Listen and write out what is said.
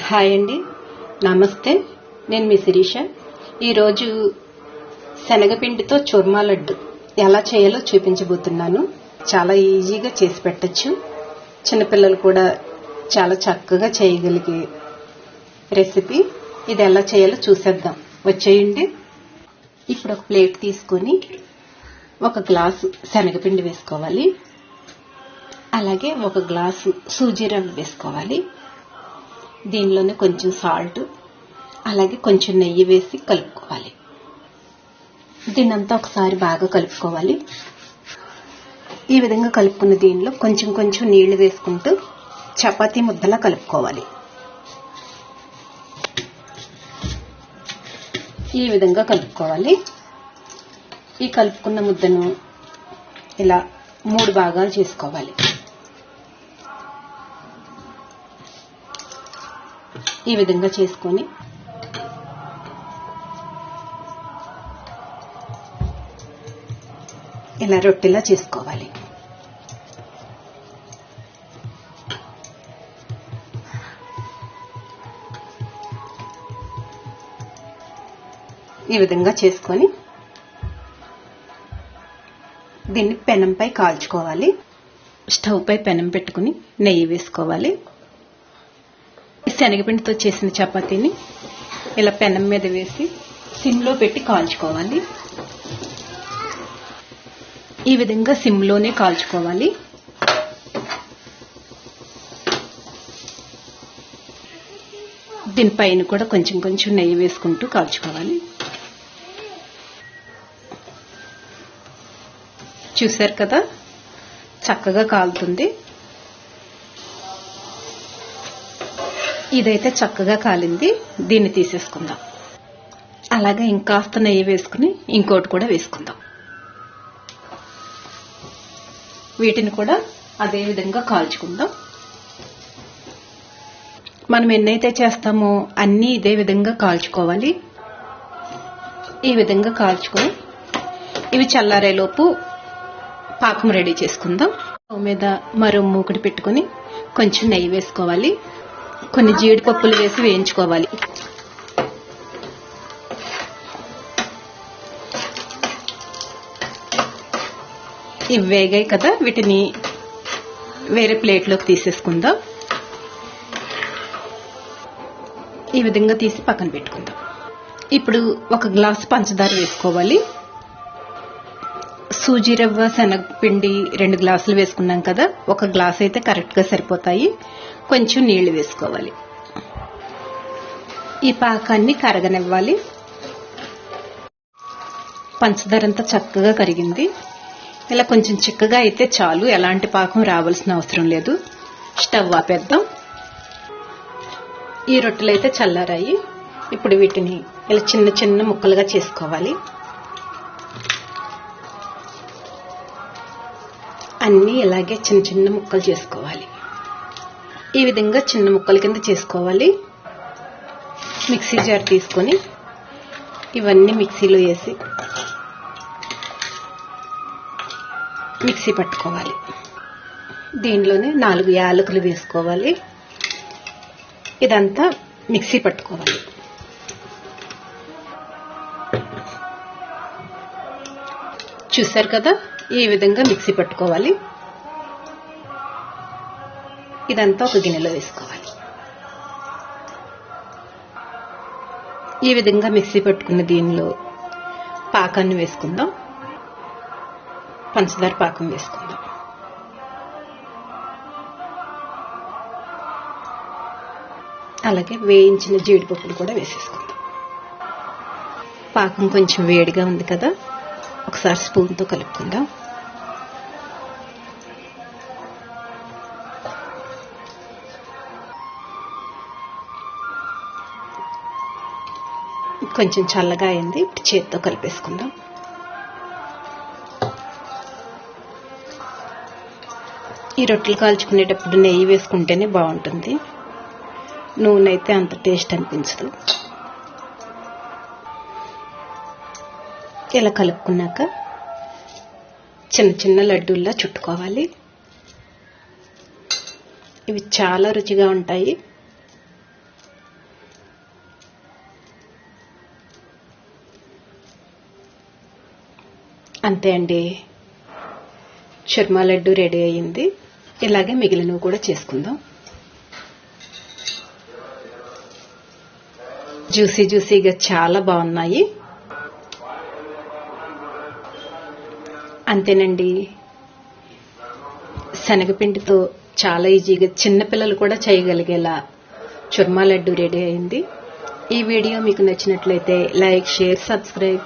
Hi అండి. నమస్తే. నేను మీ శిరీష. ఈరోజు శనగపిండితో చూర్మా లడ్డు ఎలా చేయాలో చూపించబోతున్నాను. చాలా ఈజీగా చేసి పెట్టచ్చు. చిన్నపిల్లలు కూడా చాలా చక్కగా చేయగలిగే రెసిపీ. ఇది ఎలా చేయాలో చూసేద్దాం. వచ్చేయండి. ఇప్పుడు ఒక ప్లేట్ తీసుకొని ఒక గ్లాసు శనగపిండి వేసుకోవాలి. అలాగే ఒక గ్లాసు సూజీ రవ్వ వేసుకోవాలి. దీనిలోనే కొంచెం సాల్ట్ అలాగే కొంచెం నెయ్యి వేసి కలుపుకోవాలి. దీన్నంతా ఒకసారి బాగా కలుపుకోవాలి. ఈ విధంగా కలుపుకున్న దీనిలో కొంచెం కొంచెం నీళ్ళు వేసుకుంటూ చపాతీ ముద్దలా కలుపుకోవాలి. ఈ విధంగా కలుపుకోవాలి. ఈ కలుపుకున్న ముద్దను ఇలా మూడు భాగాలు చేసుకోవాలి. ఈ విధంగా చేసుకొని ఇలా రొట్టెలా చేసుకోవాలి. ఈ విధంగా చేసుకొని దీన్ని పెనంపై కాల్చుకోవాలి. స్టవ్ పై పెనం పెట్టుకుని నెయ్యి వేసుకోవాలి. శనగపిండితో చేసిన చపాతీని ఇలా పెనం మీద వేసి సిమ్లో పెట్టి కాల్చుకోవాలి. ఈ విధంగా సిమ్లోనే కాల్చుకోవాలి. దీనిపైన కూడా కొంచెం కొంచెం నెయ్యి వేసుకుంటూ కాల్చుకోవాలి. చూశారు కదా? చక్కగా కాలుతుంది. ఇదైతే చక్కగా కాలింది. దీన్ని తీసేసుకుందాం. అలాగే ఇంకాస్త నెయ్యి వేసుకుని ఇంకోటి కూడా వేసుకుందాం. వీటిని కూడా అదే విధంగా కాల్చుకుందాం. మనం ఎన్నైతే చేస్తామో అన్నీ ఇదే విధంగా కాల్చుకోవాలి. ఈ విధంగా కాల్చుకొని ఇవి చల్లారేలోపు పాకం రెడీ చేసుకుందాం. మీద మరో మూకుడు పెట్టుకొని కొంచెం నెయ్యి వేసుకోవాలి. కొన్ని జీడిపప్పులు వేసి వేయించుకోవాలి. ఇవి వేగాయి కదా వీటిని వేరే ప్లేట్లోకి తీసేసుకుందాం. ఈ విధంగా తీసి పక్కన పెట్టుకుందాం. ఇప్పుడు ఒక గ్లాస్ పంచదార వేసుకోవాలి. సూజీ రవ్వ శనగపిండి రెండు గ్లాసులు వేసుకున్నాం కదా ఒక గ్లాస్ అయితే కరెక్ట్గా సరిపోతాయి. కొంచెం నీళ్ళు వేసుకోవాలి. ఈ పాకాన్ని కరగనివ్వాలి. పంచదార అంతా చక్కగా కరిగింది. ఇలా కొంచెం చిక్కగా అయితే చాలు ఎలాంటి పాకం రావాల్సిన అవసరం లేదు. స్టవ్ ఆపేద్దాం. ఈ రొట్టెలు అయితే చల్లారాయి. ఇప్పుడు వీటిని ఇలా చిన్న చిన్న ముక్కలుగా చేసుకోవాలి. అన్నీ ఇలాగే చిన్న చిన్న ముక్కలు చేసుకోవాలి. ఈ విధంగా చిన్న ముక్కల కింద చేసుకోవాలి. మిక్సీ జార్ తీసుకొని ఇవన్నీ మిక్సీలో వేసి మిక్సీ పట్టుకోవాలి. దీనిలోనే నాలుగు యాలకులు వేసుకోవాలి. ఇదంతా మిక్సీ పట్టుకోవాలి. చూశారు కదా? ఈ విధంగా మిక్సీ పట్టుకోవాలి. ఇదంతా ఒక గిన్నెలో వేసుకోవాలి. ఈ విధంగా మిక్సీ పట్టుకున్న దీనిలో పాకాన్ని వేసుకుందాం. పంచదార పాకం వేసుకుందాం. అలాగే వేయించిన జీడిపప్పులు కూడా వేసేసుకుందాం. పాకం కొంచెం వేడిగా ఉంది కదా ఒకసారి స్పూన్తో కలుపుకుందాం. కొంచెం చల్లగా అయింది. ఇప్పుడు చేతితో కలిపేసుకుందాం. ఈ రొట్టెలు కాల్చుకునేటప్పుడు నెయ్యి వేసుకుంటేనే బాగుంటుంది. నూనె అయితే అంత టేస్ట్ అనిపించదు. ఇలా కలుపుకున్నాక చిన్న చిన్న లడ్డూల్లా చుట్టుకోవాలి. ఇవి చాలా రుచిగా ఉంటాయి. అంతే అండి. చుర్మా లడ్డు రెడీ అయ్యింది. ఇలాగే మిగిలినవి కూడా చేసుకుందాం. జ్యూసీ జ్యూసీగా చాలా బాగున్నాయి. అంతేనండి. శనగపిండితో చాలా ఈజీగా చిన్నపిల్లలు కూడా చేయగలిగేలా చుర్మా లడ్డు రెడీ అయింది ఈ వీడియో మీకు నచ్చినట్లయితే లైక్ షేర్ సబ్స్క్రైబ్.